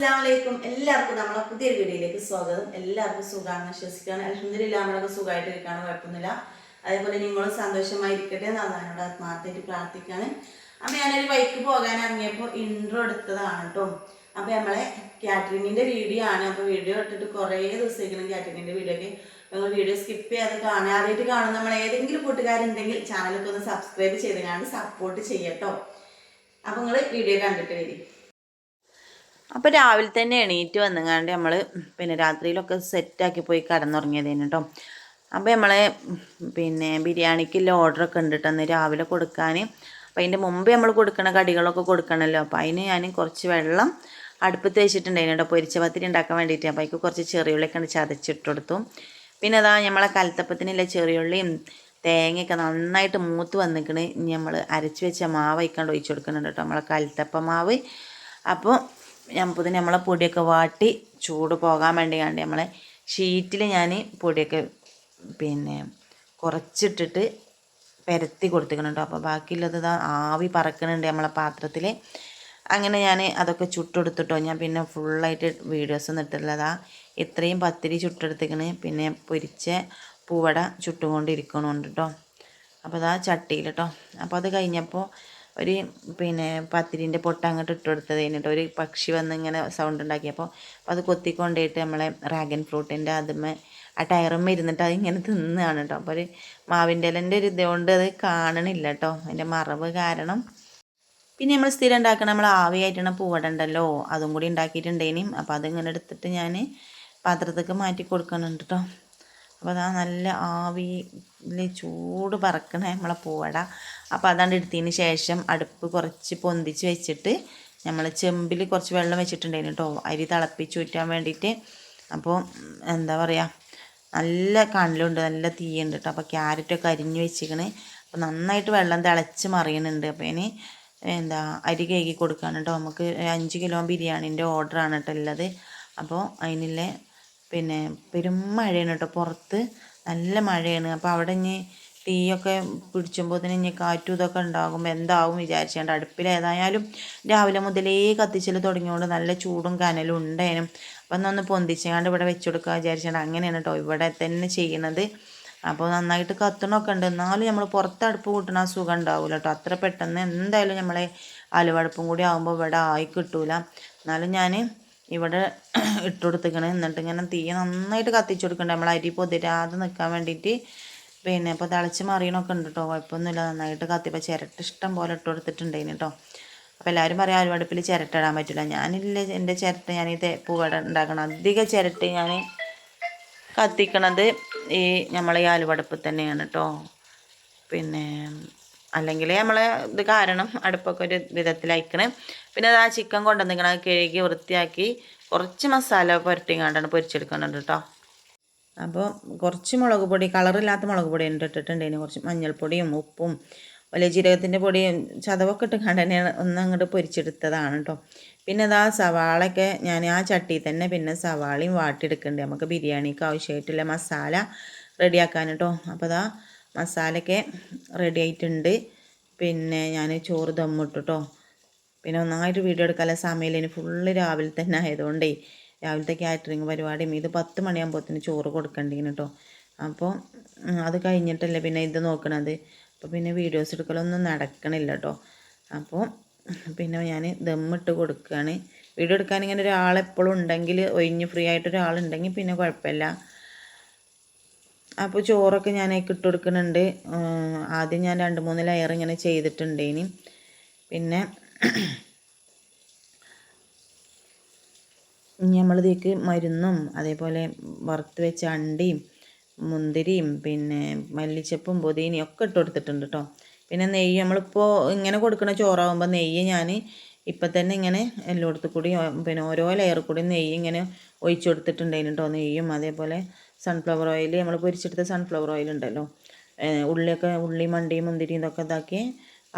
അസ്സാമലൈക്കും എല്ലാവർക്കും നമ്മളെ പുതിയ വീഡിയോയിലേക്ക് സ്വാഗതം. എല്ലാവർക്കും സുഖമാണ് വിശ്വസിക്കുകയാണ്. അലഹമില്ല നമ്മളൊക്കെ സുഖമായിട്ട് ഇരിക്കാണ് കുഴപ്പമൊന്നുമില്ല. അതേപോലെ നിങ്ങളും സന്തോഷമായിരിക്കട്ടെ എന്ന് അതാനോട് ആത്മാർത്ഥമായിട്ട് പ്രാർത്ഥിക്കുകയാണ്. അപ്പം ഞാനൊരു ബൈക്ക് പോകാൻ ഇറങ്ങിയപ്പോൾ ഇൻട്രോ എടുത്തതാണ് കേട്ടോ അപ്പം നമ്മളെ കാറ്ററിങ്ങിന്റെ വീഡിയോ ആണ്. അപ്പോൾ വീഡിയോ ഇട്ടിട്ട് കുറേ ദിവസമായിരിക്കണം കാറ്ററിങ്ങിന്റെ വീഡിയോ ഒക്കെ നിങ്ങൾ വീഡിയോ സ്കിപ്പ് ചെയ്യാതെ കാണുക ആദ്യമായിട്ട് കാണുന്ന നമ്മൾ ഏതെങ്കിലും കൂട്ടുകാരുണ്ടെങ്കിൽ ചാനലൊക്കെ ഒന്ന് സബ്സ്ക്രൈബ് ചെയ്ത് കാണാൻ സപ്പോർട്ട് ചെയ്യട്ടോ. അപ്പം നിങ്ങൾ വീഡിയോ കണ്ടിട്ട് വരും. അപ്പോൾ രാവിലെ തന്നെ എണീറ്റ് വന്നുങ്ങാണ്ട് നമ്മൾ പിന്നെ രാത്രിയിലൊക്കെ സെറ്റാക്കി പോയി കടന്നുറങ്ങിയതേന് കേട്ടോ അപ്പോൾ നമ്മളെ പിന്നെ ബിരിയാണിക്കുള്ള ഓർഡറൊക്കെ ഉണ്ട് കേട്ടോ രാവിലെ കൊടുക്കാൻ അപ്പോൾ അതിന്റെ മുമ്പേ നമ്മൾ കൊടുക്കണ കടികളൊക്കെ കൊടുക്കണമല്ലോ അപ്പോൾ അതിന് ഞാൻ കുറച്ച് വെള്ളം അടുപ്പത്ത് വെച്ചിട്ടുണ്ടായിരുന്നു കേട്ടോ പൊരിച്ച പത്തിരി ഉണ്ടാക്കാൻ വേണ്ടിയിട്ട് അപ്പോൾ അതിക്ക് കുറച്ച് ചെറിയുള്ളിയൊക്കെ ചതച്ചിട്ട് കൊടുത്തു. പിന്നെ അതാ നമ്മളെ കലത്തപ്പത്തിനുള്ള ചെറിയുള്ളിയും തേങ്ങയൊക്കെ നന്നായിട്ട് മൂത്ത് വന്നിക്കണ്. നമ്മൾ അരച്ച് വെച്ച മാവ് അയക്കാണ്ട് ഒഴിച്ചു കൊടുക്കുന്നുണ്ട് കേട്ടോ നമ്മളെ കലത്തപ്പ മാവ്. അപ്പോൾ ഞമ്പതിന് നമ്മളെ പൊടിയൊക്കെ വാട്ടി ചൂട് പോകാൻ വേണ്ടി കണ്ട് നമ്മളെ ഷീറ്റിൽ ഞാൻ പൊടിയൊക്കെ പിന്നെ കുറച്ചിട്ടിട്ട് പരത്തി കൊടുത്തിക്കണം അപ്പോൾ ബാക്കിയുള്ളത് ഇതാ ആവി പറക്കണുണ്ട് നമ്മളെ പാത്രത്തിൽ അങ്ങനെ ഞാൻ അതൊക്കെ ചുട്ടെടുത്തിട്ടോ. ഞാൻ പിന്നെ ഫുള്ളായിട്ട് വീഡിയോസ് ഒന്നും ഇട്ടില്ലതാ ഇത്രയും പത്തിരി ചുട്ടെടുത്തിക്കണ്. പിന്നെ പൊരിച്ച പൂവട ചുട്ടുകൊണ്ടിരിക്കണുണ്ട് കേട്ടോ അപ്പോൾ അതാ ചട്ടിയിൽ കേട്ടോ അപ്പോൾ അത് കഴിഞ്ഞപ്പോൾ ഒരു പിന്നെ പത്തിരിന്റെ പൊട്ട അങ്ങോട്ട് ഇട്ട് കൊടുത്തത് കഴിഞ്ഞിട്ട് ഒരു പക്ഷി വന്ന് ഇങ്ങനെ സൗണ്ട് ഉണ്ടാക്കിയപ്പോൾ അപ്പോൾ അത് കൊത്തിക്കൊണ്ടിട്ട് നമ്മളെ ഡ്രാഗൺ ഫ്രൂട്ടിന്റെ അതുമ്മേ ആ ടയറുമ്മ ഇരുന്നിട്ട് അത് ഇങ്ങനെ തിന്നുകയാണ് കേട്ടോ അപ്പോൾ ഒരു മാവിന്റെ ഇലന്റെ ഒരു ഇതുകൊണ്ട് അത് കാണണില്ല കേട്ടോ അതിന്റെ മറവ് കാരണം പിന്നെ നമ്മൾ സ്ഥിരം ഉണ്ടാക്കണ നമ്മൾ ആവിയായിട്ടാണ് പൂവടണ്ടല്ലോ അതും കൂടി ഉണ്ടാക്കിയിട്ടുണ്ടേനും അപ്പോൾ അതിങ്ങനെ എടുത്തിട്ട് ഞാൻ പാത്രത്തേക്ക് മാറ്റി കൊടുക്കുന്നുണ്ട് കേട്ടോ അപ്പോൾ അതാ നല്ല ആവിയിൽ ചൂട് പറക്കണ നമ്മളെ പൂവട. അപ്പോൾ അതാണ്ട് എടുത്തതിന് ശേഷം അടുപ്പ് കുറച്ച് പൊന്തിച്ച് വെച്ചിട്ട് നമ്മൾ ചെമ്പിൽ കുറച്ച് വെള്ളം വെച്ചിട്ടുണ്ടായിരുന്നു കേട്ടോ അരി തിളപ്പിച്ച് വേണ്ടിയിട്ട് അപ്പോൾ എന്താ പറയുക നല്ല കണ്ണിലുണ്ട് നല്ല തീയുണ്ട് കേട്ടോ അപ്പോൾ ക്യാരറ്റൊക്കെ അരിഞ്ഞ് വെച്ചിക്കണ് അപ്പോൾ നന്നായിട്ട് വെള്ളം തിളച്ച് മറിയണുണ്ട്. അപ്പോൾ ഇനി എന്താ അരി കഴുകി കൊടുക്കാണ് കേട്ടോ നമുക്ക് അഞ്ച് കിലോ ബിരിയാണീന്റെ ഓർഡറാണ് കേട്ടോ ഉള്ളത് അപ്പോൾ അതിനുള്ള പിന്നെ പെരും മഴയാണ് കേട്ടോ പുറത്ത് നല്ല മഴയാണ്. അപ്പോൾ അവിടെ ഇനി തീയൊക്കെ പിടിച്ചുമ്പോൾ തന്നെ ഇനി കാറ്റും ഇതൊക്കെ ഉണ്ടാകുമ്പോൾ എന്താവും വിചാരിച്ചുകൊണ്ട് അടുപ്പിൽ ഏതായാലും രാവിലെ മുതലേ കത്തിച്ചൽ തുടങ്ങിയോണ്ട് നല്ല ചൂടും കനലും ഉണ്ടേനും. അപ്പം എന്നൊന്ന് പൊന്തിച്ചാണ്ട് ഇവിടെ വെച്ചു കൊടുക്കുക വിചാരിച്ചാണ്ട്. അങ്ങനെയാണ് കേട്ടോ ഇവിടെ തന്നെ ചെയ്യണത്. അപ്പോൾ നന്നായിട്ട് കത്തണമൊക്കെ ഉണ്ട് എന്നാലും നമ്മൾ പുറത്ത് അടുപ്പ് കൂട്ടണ സുഖം ഉണ്ടാവില്ല കേട്ടോ അത്ര പെട്ടെന്ന് എന്തായാലും നമ്മളെ അലുവടുപ്പും കൂടി ആകുമ്പോൾ ഇവിടെ ആയി കിട്ടൂല. എന്നാലും ഞാൻ ഇവിടെ ഇട്ട് കൊടുത്തേക്കണ്. എന്നിട്ട് ഇങ്ങനെ തീ നന്നായിട്ട് കത്തിച്ചു കൊടുക്കണ്ട. നമ്മൾ അരി പൊതിരാതെ നിൽക്കാൻ വേണ്ടിയിട്ട് പിന്നെ ഇപ്പോൾ തിളച്ച് മറിയണമൊക്കെ ഉണ്ട് കേട്ടോ കുഴപ്പമൊന്നുമില്ല നന്നായിട്ട് കത്തിപ്പോൾ ചിരട്ട ഇഷ്ടം പോലെ ഇട്ട് കൊടുത്തിട്ടുണ്ടായിന് കേട്ടോ അപ്പോൾ എല്ലാവരും പറയാം അരുവടുപ്പിൽ ചിരട്ട ഇടാൻ പറ്റില്ല ഞാനില്ല എന്റെ ചിരട്ട ഞാൻ ഈ പൂവട ഉണ്ടാക്കണം. അധികം ചിരട്ട ഞാൻ കത്തിക്കണത് ഈ നമ്മളെ ഈ ആലുവടുപ്പിൽ തന്നെയാണ് കേട്ടോ പിന്നെ അല്ലെങ്കിൽ നമ്മൾ ഇത് കാരണം അടുപ്പൊക്കെ ഒരു വിധത്തിലയക്കണ് പിന്നെ അത് ആ ചിക്കൻ കൊണ്ടുവന്നിങ്ങനെ കഴുകി വൃത്തിയാക്കി കുറച്ച് മസാല പുരട്ടിങ്ങാണ്ടാണ് പൊരിച്ചെടുക്കുന്നുണ്ട് കേട്ടോ അപ്പോൾ കുറച്ച് മുളക് പൊടി കളറില്ലാത്ത മുളക് പൊടി ഉണ്ട് ഇട്ടിട്ടുണ്ടേന് കുറച്ച് മഞ്ഞൾപ്പൊടിയും ഉപ്പും വലിയ ജീരകത്തിന്റെ പൊടിയും ചതവൊക്കെ ഇട്ടുകൊണ്ട് തന്നെയാണ് ഒന്ന് അങ്ങോട്ട് പൊരിച്ചെടുത്തതാണ് കേട്ടോ പിന്നെ അതാ സവാളയൊക്കെ ഞാൻ ആ ചട്ടിയിൽ തന്നെ പിന്നെ സവാളയും വാട്ടിയെടുക്കുന്നുണ്ട് നമുക്ക് ബിരിയാണിക്ക് ആവശ്യമായിട്ടുള്ള മസാല റെഡിയാക്കാൻ കേട്ടോ അപ്പോൾ അതാ മസാലയൊക്കെ റെഡി ആയിട്ടുണ്ട്. പിന്നെ ഞാൻ ചോറ് ദമ്മിട്ടു കേട്ടോ പിന്നെ ഒന്നായിട്ട് വീഡിയോ എടുക്കാനുള്ള സമയമില്ല. ഇനി ഫുള്ള് രാവിലെ തന്നെ ആയതുകൊണ്ടേ രാവിലത്തെ കാറ്ററിങ് പരിപാടിയും ഇത് പത്ത് മണിയാകുമ്പോഴത്തേന് ചോറ് കൊടുക്കണ്ടിങ്ങനെ കേട്ടോ അപ്പോൾ അത് കഴിഞ്ഞിട്ടല്ലേ പിന്നെ ഇത് നോക്കണത്. അപ്പോൾ പിന്നെ വീഡിയോസ് എടുക്കലൊന്നും നടക്കണില്ല കേട്ടോ അപ്പോൾ പിന്നെ ഞാൻ ദമ്മിട്ട് കൊടുക്കുകയാണ് വീഡിയോ എടുക്കാൻ ഇങ്ങനെ ഒരാളെപ്പോഴും ഉണ്ടെങ്കിൽ ഒഴിഞ്ഞ് ഫ്രീ ആയിട്ട് ഒരാളുണ്ടെങ്കിൽ പിന്നെ കുഴപ്പമില്ല. അപ്പോൾ ചോറൊക്കെ ഞാൻ ഇട്ട് കൊടുക്കുന്നുണ്ട്. ആദ്യം ഞാൻ രണ്ട് മൂന്ന് ലെയർ ഇങ്ങനെ ചെയ്തിട്ടുണ്ട് ഇനി. പിന്നെ നമ്മളിതേക്ക് മരുന്നും അതേപോലെ വറുത്ത് വെച്ച അണ്ടിയും മുന്തിരിയും പിന്നെ മല്ലിച്ചപ്പും പുതിനയും ഒക്കെ ഇട്ട് കൊടുത്തിട്ടുണ്ട് കേട്ടോ പിന്നെ നെയ്യ് നമ്മളിപ്പോൾ ഇങ്ങനെ കൊടുക്കുന്ന ചോറാകുമ്പോൾ നെയ്യ് ഞാൻ ഇപ്പം തന്നെ ഇങ്ങനെ എല്ലായിടത്തും കൂടി പിന്നെ ഓരോ ലെയർ കൂടി നെയ്യ് ഇങ്ങനെ ഒഴിച്ചു കൊടുത്തിട്ടുണ്ടായിരുന്നു കേട്ടോ നെയ്യും അതേപോലെ സൺഫ്ലവർ ഓയിൽ നമ്മൾ പൊരിച്ചെടുത്ത സൺഫ്ലവർ ഓയിൽ ഉണ്ടല്ലോ. ഉള്ളിയൊക്കെ ഉള്ളി മണ്ടി മുന്തിരി ഇതൊക്കെ ഇതാക്കി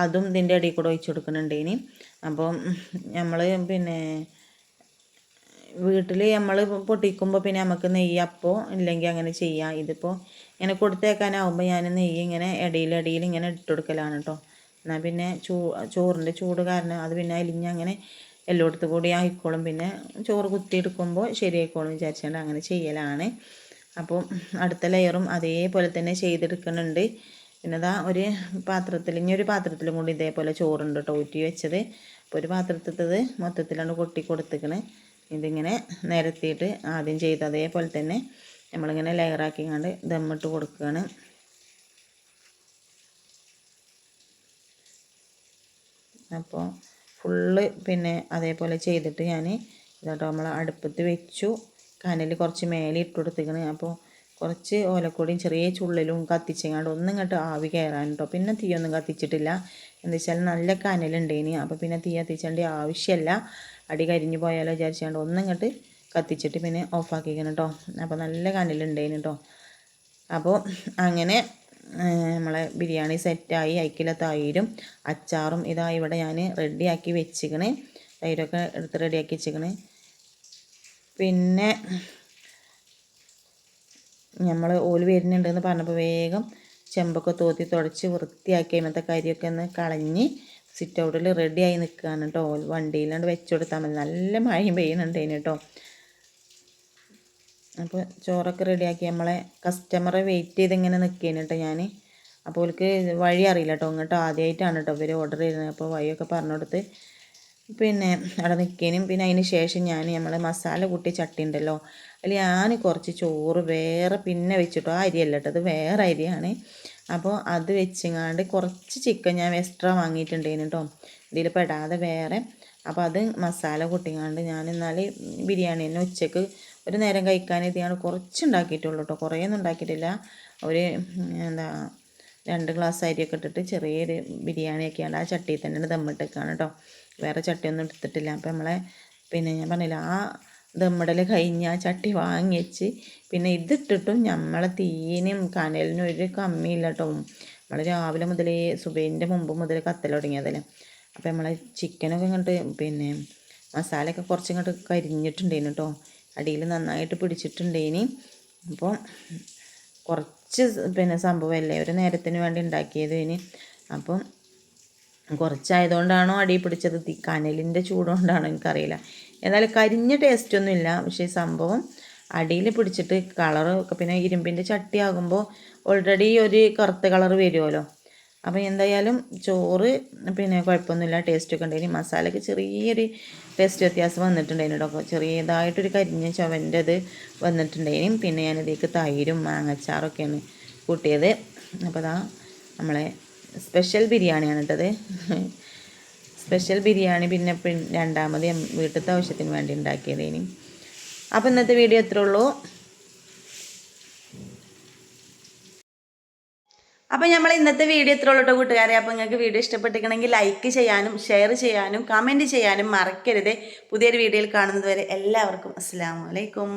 അതും ഇതിന്റെ ഇടയിൽ കൂടെ ഒഴിച്ചു കൊടുക്കുന്നുണ്ട് ഇനി. അപ്പോൾ നമ്മൾ പിന്നെ വീട്ടിൽ നമ്മൾ പൊട്ടിക്കുമ്പോൾ പിന്നെ നമുക്ക് നെയ്യ് അപ്പോൾ ഇല്ലെങ്കിൽ അങ്ങനെ ചെയ്യാം. ഇതിപ്പോൾ ഇങ്ങനെ കൊടുത്തേക്കാനാവുമ്പോൾ ഞാൻ നെയ്യ് ഇങ്ങനെ ഇടയിൽ ഇടയിൽ ഇങ്ങനെ ഇട്ട് കൊടുക്കലാണ് കേട്ടോ എന്നാൽ പിന്നെ ചൂ ചോറിന്റെ ചൂട് കാരണം അത് പിന്നെ അലിഞ്ഞ് അങ്ങനെ എല്ലായിടത്തും കൂടി ആയിക്കോളും. പിന്നെ ചോറ് കുത്തിയെടുക്കുമ്പോൾ ശരിയായിക്കോളും വിചാരിച്ചുകൊണ്ട് അങ്ങനെ ചെയ്യലാണ്. അപ്പോൾ അടുത്ത ലെയറും അതേപോലെ തന്നെ ചെയ്തെടുക്കുന്നുണ്ട്. പിന്നെ അതാ ഒരു പാത്രത്തിൽ ഇനി ഒരു പാത്രത്തിലും കൂടി ഇതേപോലെ ചോറുണ്ട് കേട്ടോ ഊറ്റി വെച്ചത്. അപ്പോൾ ഒരു പാത്രത്തിട്ടത് മൊത്തത്തിലാണ് കൊട്ടി കൊടുത്തിക്കണ്. ഇതിങ്ങനെ നിരത്തിയിട്ട് ആദ്യം ചെയ്ത് അതേപോലെ തന്നെ നമ്മളിങ്ങനെ ലെയറാക്കി കണ്ട് ദമ്മിട്ട് കൊടുക്കുകയാണ് അപ്പോൾ ഫുള്ള് പിന്നെ അതേപോലെ ചെയ്തിട്ട് ഞാൻ ഇതാട്ടോ നമ്മൾ അടുപ്പത്ത് വെച്ചു. കനൽ കുറച്ച് മേലെ ഇട്ട് കൊടുത്തിക്കണ്. അപ്പോൾ കുറച്ച് ഓലക്കൊടിയും ചെറിയ ചുള്ളിലും കത്തിച്ചെങ്ങാണ്ട് ഒന്നും ഇങ്ങോട്ട് ആവി കയറാൻ കേട്ടോ പിന്നെ തീയൊന്നും കത്തിച്ചിട്ടില്ല. എന്താ വെച്ചാൽ നല്ല കനലുണ്ടേനി. അപ്പോൾ പിന്നെ തീ കത്തിച്ചേണ്ട ആവശ്യമല്ല അടി കരിഞ്ഞു പോയാലോ വിചാരിച്ചാണ്ട് ഒന്നും ഇങ്ങോട്ട് കത്തിച്ചിട്ട് പിന്നെ ഓഫാക്കിക്കണം കേട്ടോ അപ്പോൾ നല്ല കനലുണ്ടേനി കേട്ടോ അപ്പോൾ അങ്ങനെ നമ്മളെ ബിരിയാണി സെറ്റായി. അയക്കില തൈരും അച്ചാറും ഇതാ ഇവിടെ ഞാൻ റെഡിയാക്കി വെച്ചിക്കണേ. തൈരൊക്കെ എടുത്ത് റെഡിയാക്കി വെച്ചിക്കണ്. പിന്നെ നമ്മൾ ഓൽ വരുന്നുണ്ടെന്ന് പറഞ്ഞപ്പോൾ വേഗം ചെമ്പൊക്കെ തോത്തി തുടച്ച് വൃത്തിയാക്കി അതിനകത്തെ കരിയൊക്കെ ഒന്ന് കളഞ്ഞ് സിറ്റ് ഔട്ടിൽ റെഡിയായി നിൽക്കുകയാണ് കേട്ടോ വണ്ടിയിലാണ്ട് വെച്ച് കൊടുത്താൽ മതി. നല്ല മഴയും പെയ്യുന്നുണ്ട് അതിന് കേട്ടോ അപ്പോൾ ചോറൊക്കെ റെഡിയാക്കി നമ്മളെ കസ്റ്റമറെ വെയിറ്റ് ചെയ്ത് ഇങ്ങനെ നിൽക്കുകയാണ് കേട്ടോ ഞാൻ അപ്പോൾ അവർക്ക് വഴി അറിയില്ല കേട്ടോ ഇങ്ങോട്ട് ആദ്യമായിട്ടാണ് കേട്ടോ ഇവർ ഓർഡർ ചെയ്യുന്നത് അപ്പോൾ വഴിയൊക്കെ പറഞ്ഞു കൊടുത്ത് പിന്നെ അവിടെ നിൽക്കാനും പിന്നെ അതിന് ശേഷം ഞാൻ നമ്മളെ മസാല കൂട്ടി ചട്ടി ഉണ്ടല്ലോ അതിൽ ഞാൻ കുറച്ച് ചോറ് വേറെ പിന്നെ വെച്ചിട്ടോ. ആ അരിയല്ല അത് വേറെ അരിയാണ്. അപ്പോൾ അത് വെച്ചിങ്ങാണ്ട് കുറച്ച് ചിക്കൻ ഞാൻ എക്സ്ട്രാ വാങ്ങിയിട്ടുണ്ടേനു കേട്ടോ. ഇതിൽ പെടാതെ വേറെ. അപ്പോൾ അത് മസാല കൂട്ടിങ്ങാണ്ട് ഞാൻ എന്നാൽ ബിരിയാണി തന്നെ ഉച്ചയ്ക്ക് ഒരു നേരം കഴിക്കാൻ ഇതാണ് കുറച്ച് ഉണ്ടാക്കിയിട്ടുള്ളൂ കേട്ടോ കുറേയൊന്നും ഉണ്ടാക്കിയിട്ടില്ല. ഒരു എന്താ രണ്ട് ഗ്ലാസ് അരിയൊക്കെ ഇട്ടിട്ട് ചെറിയൊരു ബിരിയാണിയൊക്കെയാണ് ആ ചട്ടിയിൽ തന്നെ ദമ്മിട്ടേക്കാണ് കേട്ടോ. വേറെ ചട്ടിയൊന്നും എടുത്തിട്ടില്ല. അപ്പോൾ നമ്മളെ പിന്നെ ഞാൻ പറഞ്ഞില്ല ആ ദമ്മിടൽ കഴിഞ്ഞ് ആ ചട്ടി വാങ്ങിച്ച് പിന്നെ ഇതിട്ടിട്ടും നമ്മളെ തീനും കനലിനും ഒരു കമ്മിയില്ല കേട്ടോ നമ്മൾ രാവിലെ മുതൽ സുബൈന്റെ മുമ്പ് മുതൽ കത്തൽ തുടങ്ങിയതല്ലേ. അപ്പോൾ നമ്മളെ ചിക്കനൊക്കെ ഇങ്ങോട്ട് പിന്നെ മസാലയൊക്കെ കുറച്ച് ഇങ്ങോട്ട് കരിഞ്ഞിട്ടുണ്ടേനു കേട്ടോ അടിയിൽ നന്നായിട്ട് പിടിച്ചിട്ടുണ്ടേനി. അപ്പോൾ കുറച്ച് പിന്നെ സംഭവമല്ലേ ഒരു നേരത്തിന് വേണ്ടി ഉണ്ടാക്കിയത് ഇനി അപ്പം കുറച്ചായതുകൊണ്ടാണോ അടി പിടിച്ചത്? കനലിന്റെ ചൂടുകൊണ്ടാണോ എനിക്കറിയില്ല. എന്നാലും കരിഞ്ഞ ടേസ്റ്റ് ഒന്നും ഇല്ല. പക്ഷേ സംഭവം അടിയിൽ പിടിച്ചിട്ട് കളറ് പിന്നെ ഇരുമ്പിന്റെ ചട്ടി ആകുമ്പോൾ ഓൾറെഡി ഒരു കറുത്ത കളർ വരുമല്ലോ അപ്പോൾ എന്തായാലും ചോറ് പിന്നെ കുഴപ്പമൊന്നുമില്ല. ടേസ്റ്റൊക്കെ ഉണ്ടായിരുന്നു മസാലയ്ക്ക് ചെറിയൊരു ടേസ്റ്റ് വ്യത്യാസം വന്നിട്ടുണ്ടായിരുന്നു കേട്ടോ. ചെറിയതായിട്ടൊരു കരിഞ്ഞ ചവന്റെ അത് വന്നിട്ടുണ്ടായിനും പിന്നെ ഞാനിതേക്ക് തൈരും മാങ്ങച്ചാറൊക്കെയാണ് കൂട്ടിയത്. അപ്പോൾ അതാ നമ്മളെ സ്പെഷ്യൽ ബിരിയാണിയാണ് കേട്ടത് സ്പെഷ്യൽ ബിരിയാണി പിന്നെ രണ്ടാമത് വീട്ടിലത്തെ ആവശ്യത്തിന് വേണ്ടി ഉണ്ടാക്കിയത് ഇനി അപ്പോൾ ഇന്നത്തെ വീഡിയോ എത്ര ഉള്ളൂ. അപ്പോൾ നമ്മൾ ഇന്നത്തെ വീഡിയോ എത്ര ഉള്ളൂ കേട്ടോ കൂട്ടുകാരെ. അപ്പോൾ നിങ്ങൾക്ക് വീഡിയോ ഇഷ്ടപ്പെട്ടിരിക്കണമെങ്കിൽ ലൈക്ക് ചെയ്യാനും ഷെയർ ചെയ്യാനും കമന്റ് ചെയ്യാനും മറക്കരുത്. പുതിയൊരു വീഡിയോയിൽ കാണുന്നത് വരെ എല്ലാവർക്കും അസ്സാം വലൈക്കും